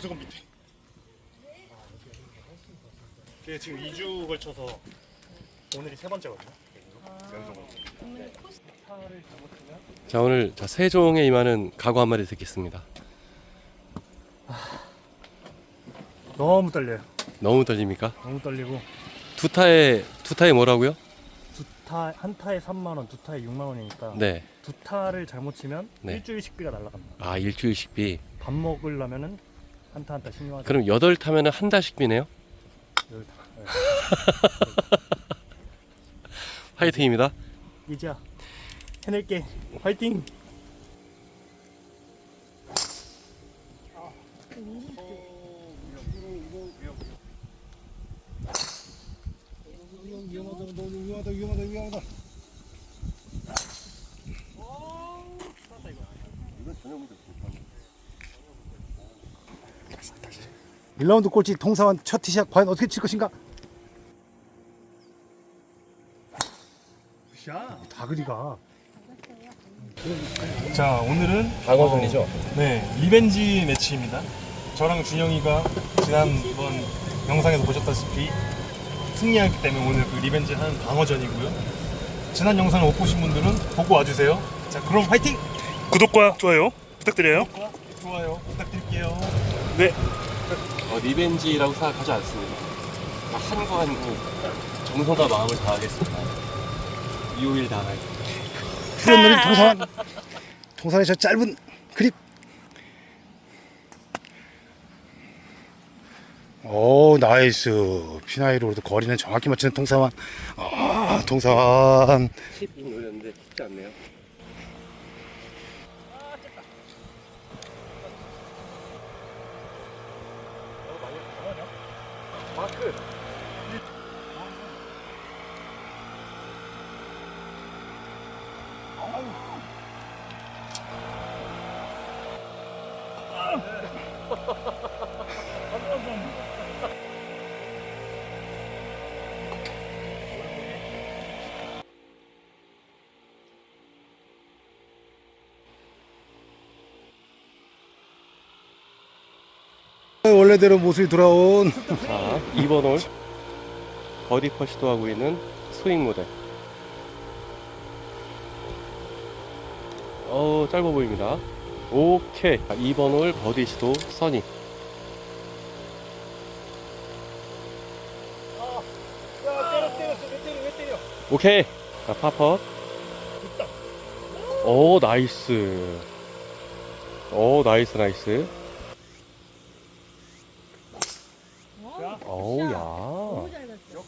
무조건 밑에. 그게 지금 2주 걸쳐서 오늘이 세 번째거든요. 연속으로. 자 오늘 자 세종에 임하는 각오 한 마디 듣겠습니다. 너무 떨려요. 너무 떨립니까? 너무 떨리고 두 타에 두 타에 뭐라고요? 두 타 한 타에 3만 원, 두 타에 6만 원이니까 네. 두 타를 잘못 치면 네. 일주일 식비가 날라갑니다. 아 일주일 식비. 밥 먹으려면은 한타 한타 신경하자. 그럼 여덟 타면 은 한달 식비네요. 열 타. 네. 화이팅입니다. 이지야 해낼게. 화이팅. 위험하다, 너무 위험하다, 위험하다, 위험하다. 일라운드 꼴찌 통사원 첫 티샷 과연 어떻게 칠 것인가? 샷. 다그리가 자 오늘은 방어전이죠. 네 리벤지 매치입니다. 저랑 준영이가 지난번 영상에서 보셨다시피 승리하기 때문에 오늘 그 리벤지 하는 방어전이고요. 지난 영상을 못 보신 분들은 보고 와주세요. 자 그럼 화이팅! 구독과 좋아요 부탁드려요. 좋아요 부탁드릴게요. 네. 어, 리벤지라고 생각하지 않습니다. 한 거 한 거 정성과 마음을 다하겠습니다. 251 다하기. 푸른 느린 통사원 통사원의 저 짧은 그립 오 나이스 피나이로도 거리는 정확히 맞추는 통사원 아 통사원 10인 올렸는데 쉽지 않네요. 원래대로 모습이 돌아온 자, 2번 홀 버디 컷 시도하고 있는 스윙 모델. 어, 짧아 보입니다. 오케이. 자, 2번 홀 버디 시도 써니. 오케이. 자, 파펫. 오, 나이스. 오, 나이스, 나이스. 어우, 야. 너무 잘 갔어.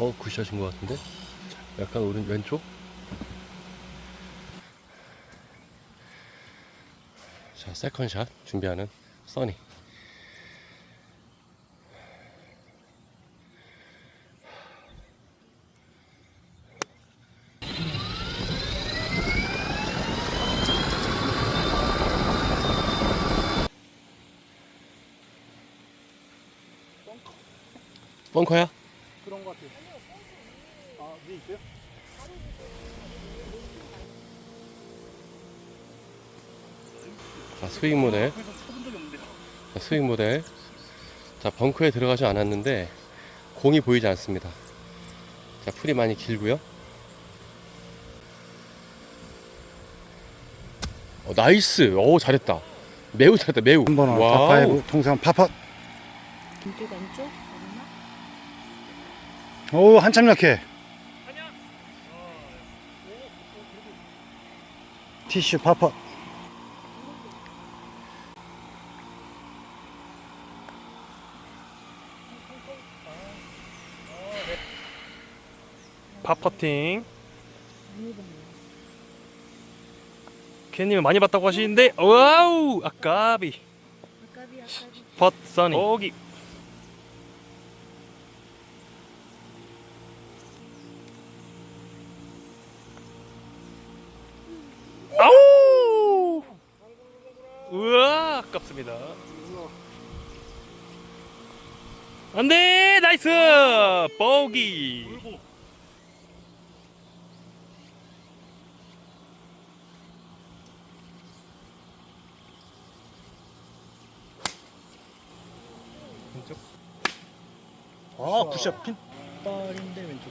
어, 굿샷인 것 같은데? 약간 오른 왼쪽? 자, 세컨샷 준비하는 써니. 벙커야? 그런 것 같아요. 아 위에 있어요? 자, 스윙 모델. 자, 스윙 모델. 자, 벙커에 들어가지 않았는데 공이 보이지 않습니다. 자, 풀이 많이 길고요. 어, 나이스. 오, 잘했다. 매우 잘했다. 매우. 한번 와우. 파파이브 통사원 파펫 왼쪽? 오 한참 약해 티슈 파펫 파퍼팅. 캔님 많이 봤다고 하시는데 와우! 아까비. 아까비 아까비. 펫 써니. 거기. 아우! 우와 아깝습니다. 안돼! 나이스! 보기 아 굿샷. 핀 빨인데 왼쪽.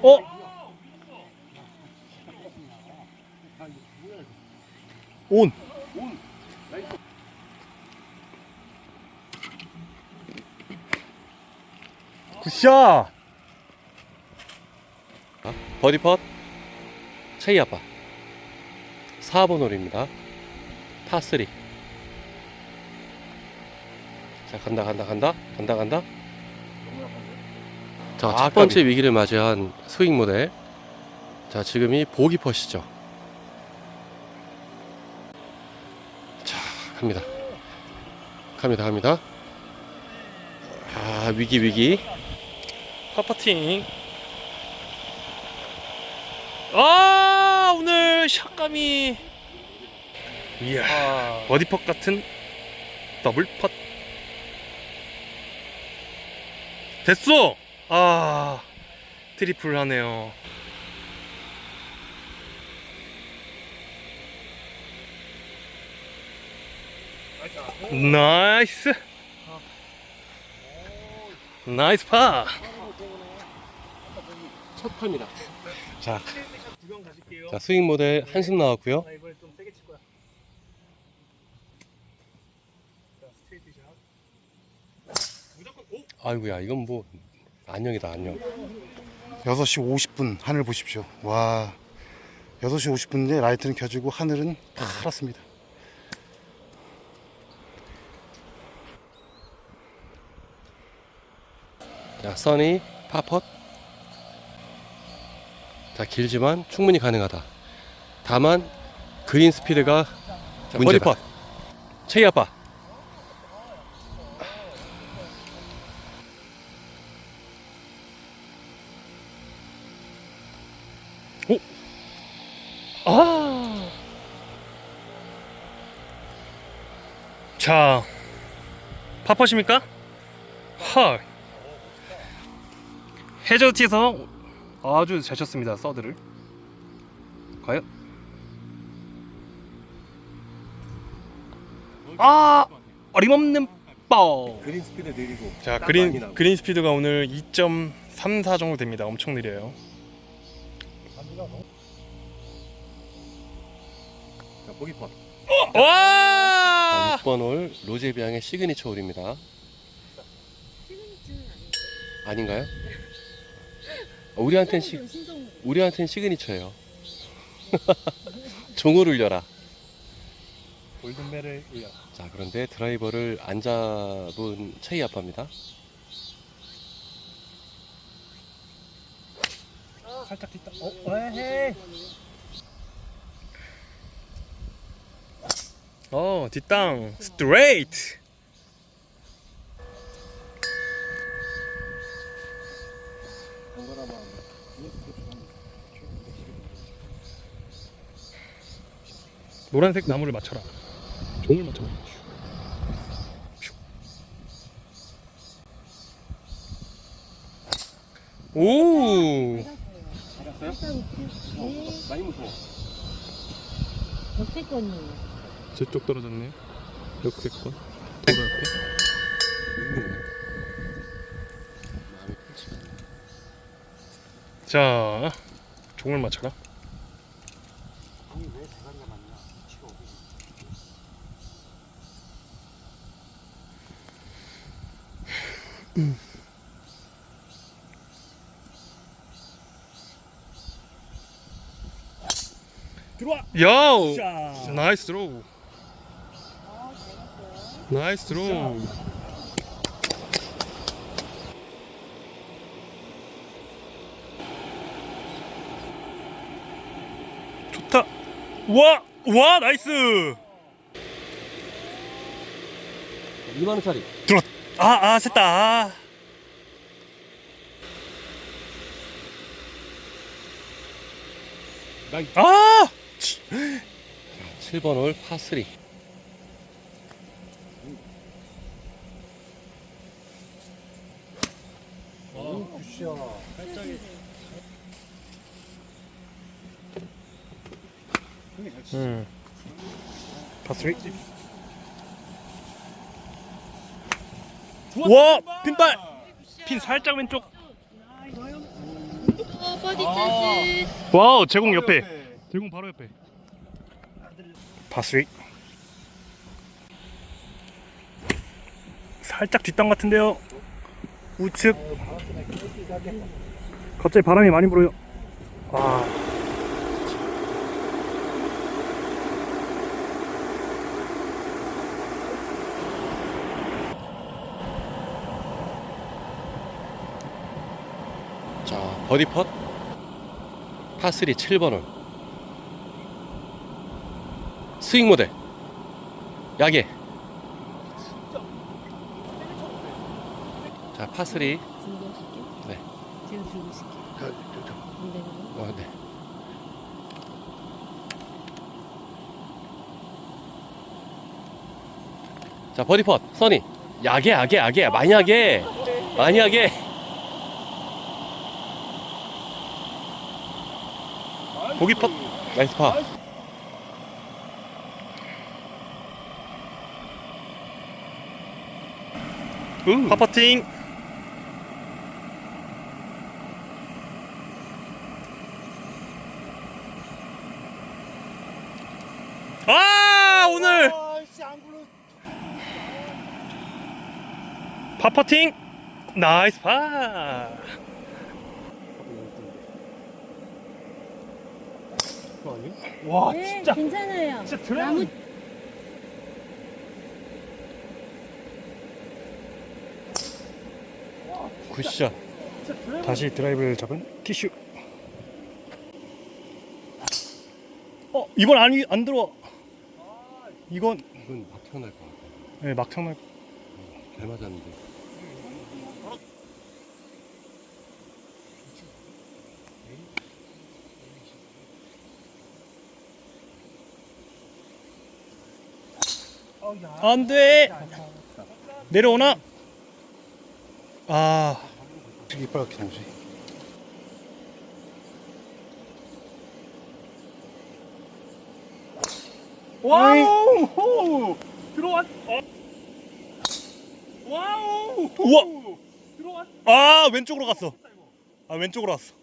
어? 온. 굿샷. 버디 펫 체이 아빠. 4번 홀입니다. 파3 자 간다 간다 간다 간다 간다. 자 아, 첫 번째 위기를 맞이한 스윙 모델. 자 지금이 보기 펫이죠. 자 갑니다. 갑니다 갑니다. 아 위기 위기. 파파팅. 아 오늘 샷감이. 이야 버디펫 같은 더블 펫. 됐어. 아 트리플 하네요. 나이스. 나이스 파. 첫 판입니다 자. 자 스윙 모델 한숨 나왔고요 나 이번에 좀 세게 칠 거야. 자, 스트레이트 샷. 무조건 오! 아이고야 이건 뭐 안녕이다 안녕 6시 50분 하늘 보십시오. 와. 6시 50분인데 라이트는 켜지고 하늘은 파랗습니다. 자 써니 파펫 자 길지만 충분히 가능하다 다만 그린 스피드가 자, 문제다. 체이 아빠 자, 파퍼십니까? 헐. 해저티에서 아주 잘 쳤습니다. 서드를. 과연? 아, 어림없는 볼. 그린 스피드 느리고 자, 많이 그린. 그린 스피드가 오늘 2.34 정도 됩니다. 엄청 느려요. 자 보기 펫 와! 6번 홀 로제비앙의 시그니처 홀입니다. 아닌가요? 어, 우리한텐 시. 우리한텐 시그니처예요 종을 울려라 골든벨을 울려. 자 그런데 드라이버를 안 잡은 체이 아빠입니다 살짝 뒷다 어? 에헤 어, 뒷땅 스트레이트. 노란색 나무를 맞춰라. 종을 맞춰라. 오! 웃기. 네. 많이 무서워 역세권이에요. 저쪽 떨어졌네요. 역세권. 않네 자, 종을 맞춰라. 들어와 야우! 자 나이스 드로우. 나이스 드로우. 좋다. 와! 와, 나이스! 2만 원짜리 아, 아, 셌다. 아. 아! 7번 홀 파3 보십시오. 살짝이. 음. 파스리. 와 핀발. 핀 살짝 왼쪽. 어, 버디 찬스. 와우 제공 옆에. 제공 바로 옆에. 파스리. 살짝 뒷땅 같은데요. 우측 갑자기 바람이 많이 불어요 와 자, 버디 펫. 파3 7번 홀. 스윙 모델. 야게. 자, 파3. 네. 제가 들고 있을게요. 안 되는 거? 어, 네. 자, 버디 펫. 써니. 야게, 야게, 야게. 많이 하게. 많이 하게. 보기 팟 나이스 파. 파퍼팅 아 오늘 파퍼팅 나이스 파 와, 네, 진짜 괜찮아요. 진짜 드라이브 나무 굿샷. 다시 드라이브를 잡은 티슈. 어 이번 안이 안 들어와. 이건 이건 막 튀어날 것 같아. 네, 막창 잘 맞았는데. 안 돼. 내려오나? 아 되게 이빨갛게 나오지. 와우 호 들어왔. 어. 와우 우와 들어왔. 아 왼쪽으로 갔어. 아 왼쪽으로 왔어.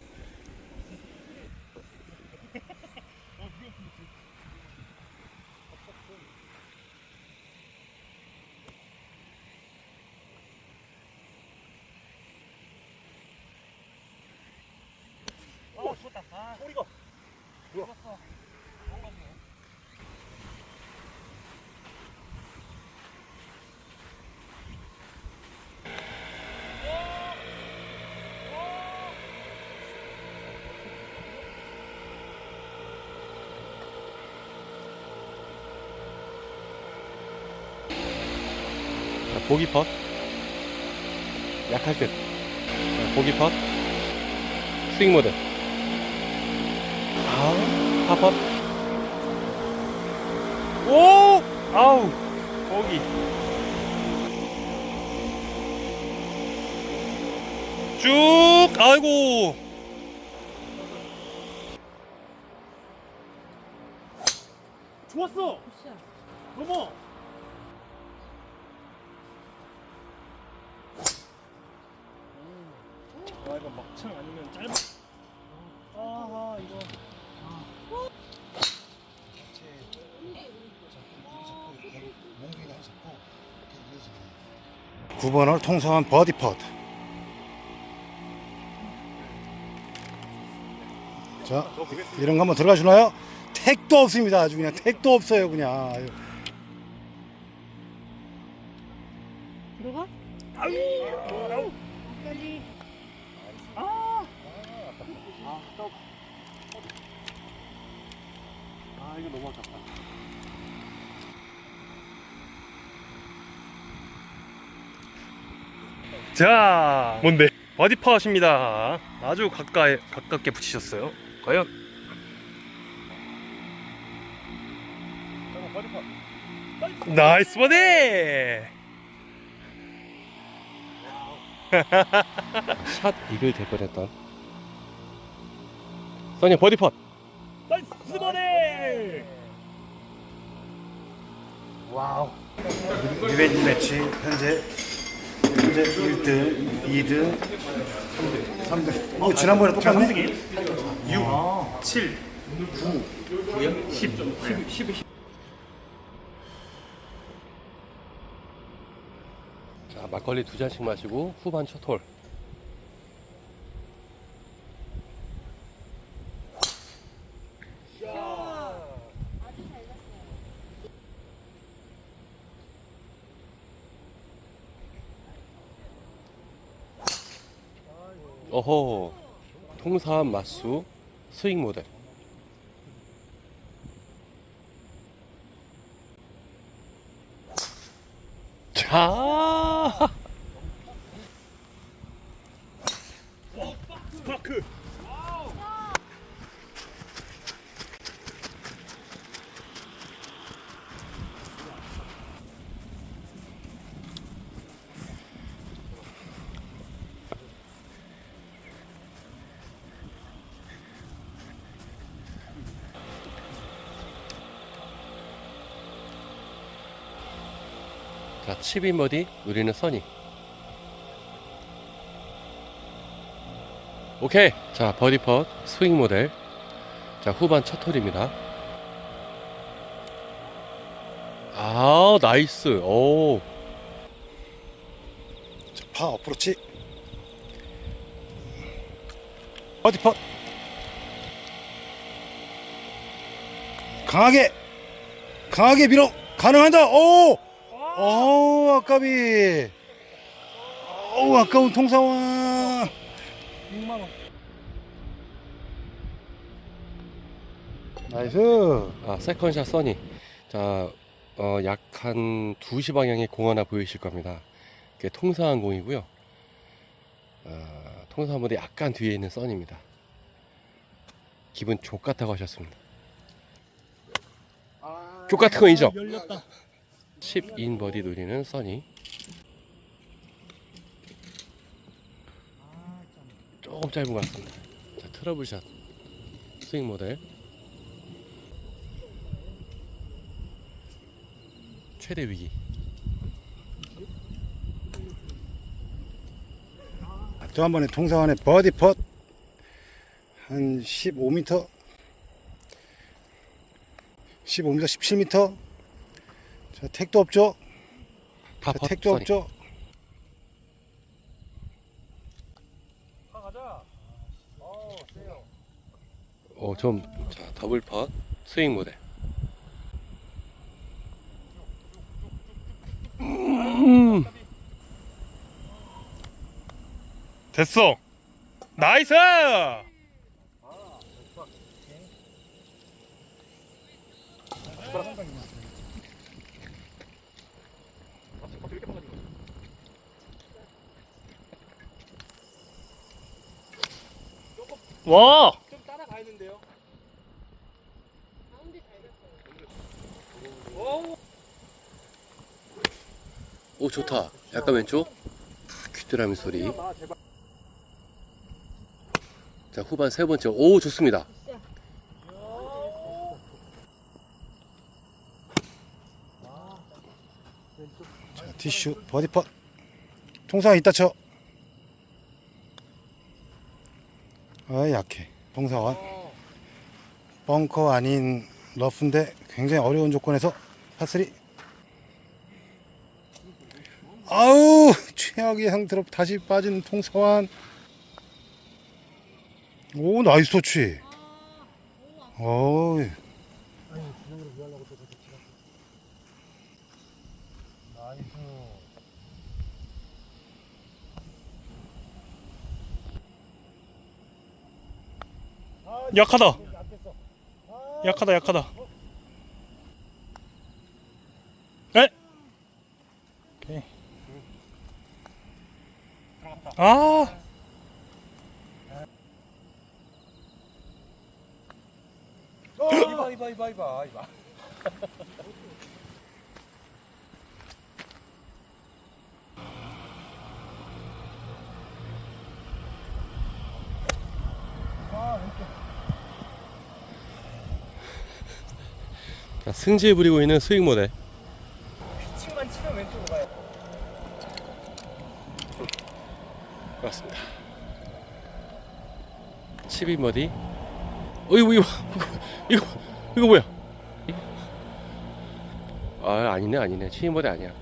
자, 보기 펫. 약할 듯. 자, 보기 펫. 스윙 모드. 아, 파펫. 오 아우 거기 쭉 아이고 좋았어. 넘어 아 이거 막창 아니면 짧아 아하 이거 9번 홀 통성한 버디 펫. 자, 이런 거 한번 들어가 주나요? 택도 없습니다. 아주 그냥 택도 없어요, 그냥. 자, 뭔데? 파워십니다. 아주 가까이 가깝게 붙이셨어요. 과연? 나이스 버디! 샷 이글 될 뻔했던. 써니 버디 펫. 나이스 버디! 리벤지 매치 현재 현재 1등, 2등, 3등. 3등. 어, 지난번에 똑같네? 6, 7, 9, 9, 10, 10, 10. 자, 막걸리 두 잔씩 마시고 후반 첫 홀. 어허, 통사한 마수 스윙 모델. 12머디 누리는 선이 오케이. 자 버디펫 스윙 모델. 자 후반 첫 홀입니다. 아 나이스. 오파 어프로치. 버디펫 강하게 강하게 밀어. 가능하다. 오 오. 아까비. 오, 아까운 통사와. 6만원. 나이스. 아, 세컨샷 써니. 자, 어, 약한 2시 방향에 공 하나 보이실 겁니다. 이게 통사한 공이고요. 어, 통사한 무대 약간 뒤에 있는 써니입니다. 기분 족같다고 하셨습니다. 족같은 거 인정. 열렸다. 10인 버디 노리는 써니. 조금 짧은 것 같습니다. 자, 트러블샷. 스윙 모델. 최대 위기. 또 한 번에 통사원의 버디 펫. 한 15m. 15m, 17m. 자, 택도 없죠? 다 자, 펫, 택도 써니. 없죠? 어, 좀, 자, 더블 펫. 스윙 모델. 됐어. 나이스. 와! 가운데 잘 갔어요. 오, 좋다. 약간 왼쪽. 귀뚜라미 소리. 자, 후반 세 번째. 오, 좋습니다. 자, 티슈, 버디 펫. 통상 이따 쳐. 아, 약해. 통사원. 벙커 아닌 러프인데 굉장히 어려운 조건에서 파스리. 아우, 최악의 상태로 다시 빠진 통사원. 오, 나이스 터치. 어우. 약하다. 약하다, 약하다. 에? 오케이. 아. 자, 승지에 부리고 있는 수익 모델. 휘칭만 치면 왼쪽으로 가요. 맞습니다. 칩인 버디. 어이 이거 이거 이거 이거 뭐야? 아 아니네 아니네 칩인 버디 아니야.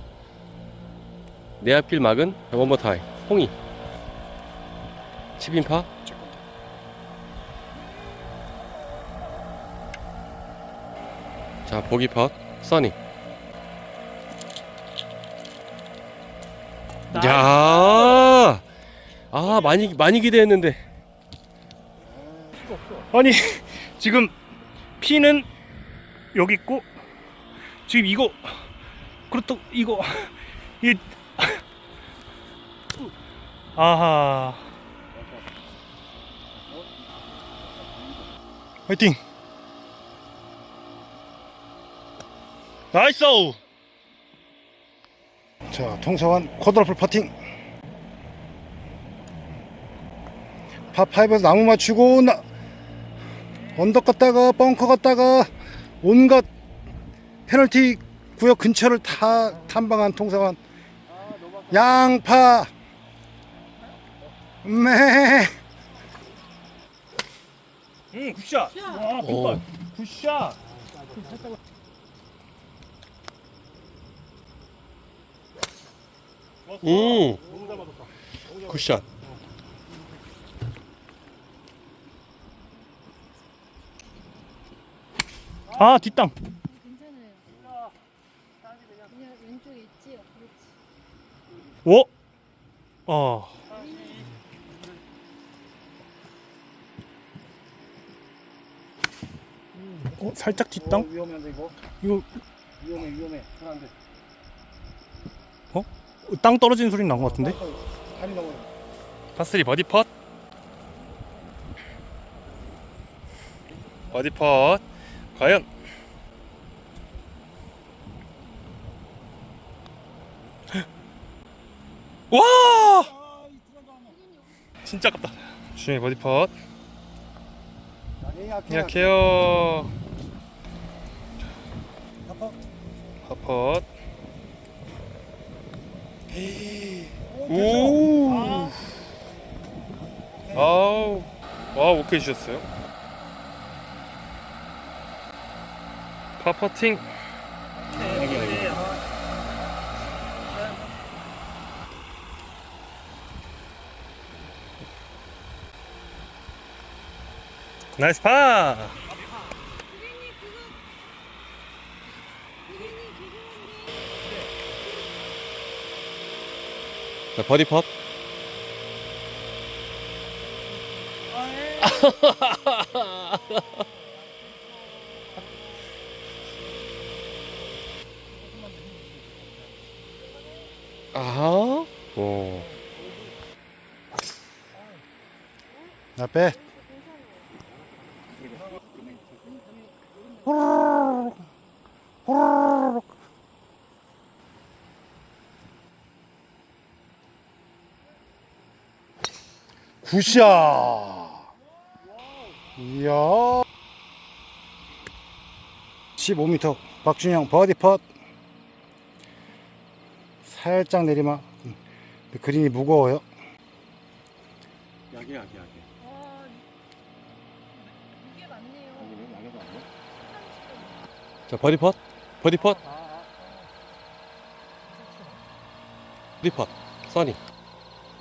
내 앞길 막은 원버 타임 홍이. 칩인 파. 자, 보기 팟. 써니. 야! 아, 많이, 많이 기대했는데. 아니 지금 피는 여기 있고 지금 이거 그렇다 이거 이 아하 화이팅! 나이스 자, 통사원 쿼드러플 퍼팅. 파5에서 나무 맞추고 나 언덕 갔다가 벙커 갔다가 온갖 페널티 구역 근처를 다 탐방한 통사원 양파. 매. 응 굿샷. 와 오. 굿샷 음. 굿샷. 아 뒷땅 괜찮아요. 그냥 왼쪽에 있지요. 그렇지. 오 어. 어 살짝 뒷땅 위험한데 이거 이거 위험해 위험해 안돼 어, 땅 떨어지는 소리 난 것 같은데? 다리 넘어 파스리 버디 펫 버디 펫 과연. 와! 진짜 아깝다. 주영이 버디 펫 약해요. 핫펫 오. 아우. 와 오케이 주셨어요. 파퍼팅. 나이스 파 자, 버디 팟. 아하. 오. 앞에 굿샷 이야 15m 박준영 버디 펫 살짝 내리막 근데 그린이 무거워요 약이 약이 약이. 와, 이게 맞네요. 자, 버디 팟. 버디 팟. 버디 팟. 써니.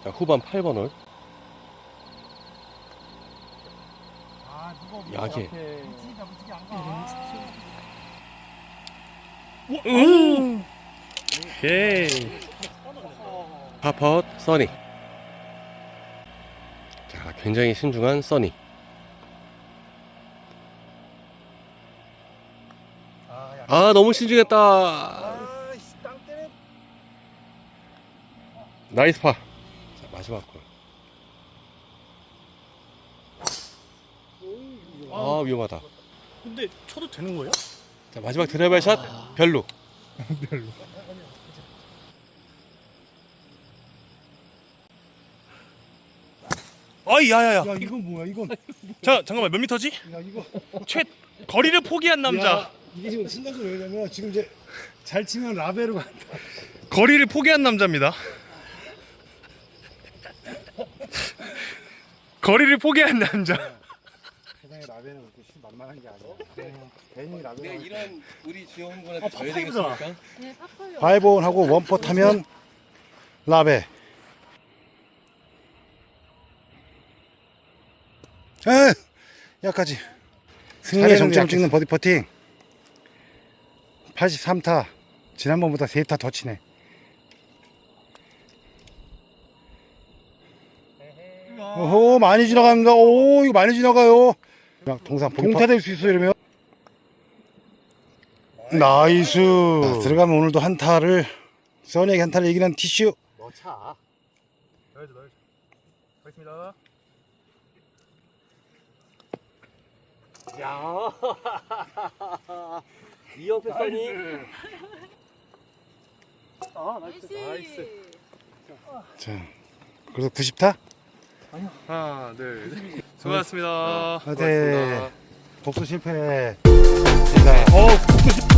자, 후반 8번 홀. 약해. 오케이 파펫 써니. 자, 굉장히 신중한 써니. 아, 너무 신중했다. 나이스 파. 자, 마지막 골. 아, 위험하다. 근데 쳐도 되는 거예요? 자, 마지막 드라이버 샷 별로. 아이 야야야 야 이건 뭐야 이건 자 잠깐만 몇 미터지? 야 이거 최 거리를 포기한 남자 야, 이게 지금 신나서 왜냐면 지금 이제 잘 치면 라베로 간다. 거리를 포기한 남자입니다 거리를 포기한 남자 나간 게 아니야. 괜히 나도. 내가 이런 우리 지영군한테 아, 져야 파파이브다. 되겠습니까? 네, 파파요. 바이브온하고 원포 타면 라베. 에 여기까지. 승리의 정점을 찍는 버디 퍼팅. 83타. 지난번보다 3타 더 치네. 오호 많이 지나갑니다. 오 이거 많이 지나가요. 동산 동타 될 수 있어 이러면. 나이스. 자, 들어가면 오늘도 한 타를 써니에게 한 타를 이기는 티슈. 넣자. 넣어야죠 넣어야죠 가겠습니다 야. 이영표 써니. 아 나이스. 자, 그래서 90타? 하나, 둘, 셋. 수고하셨습니다. 네. 복수 실패. 어 복수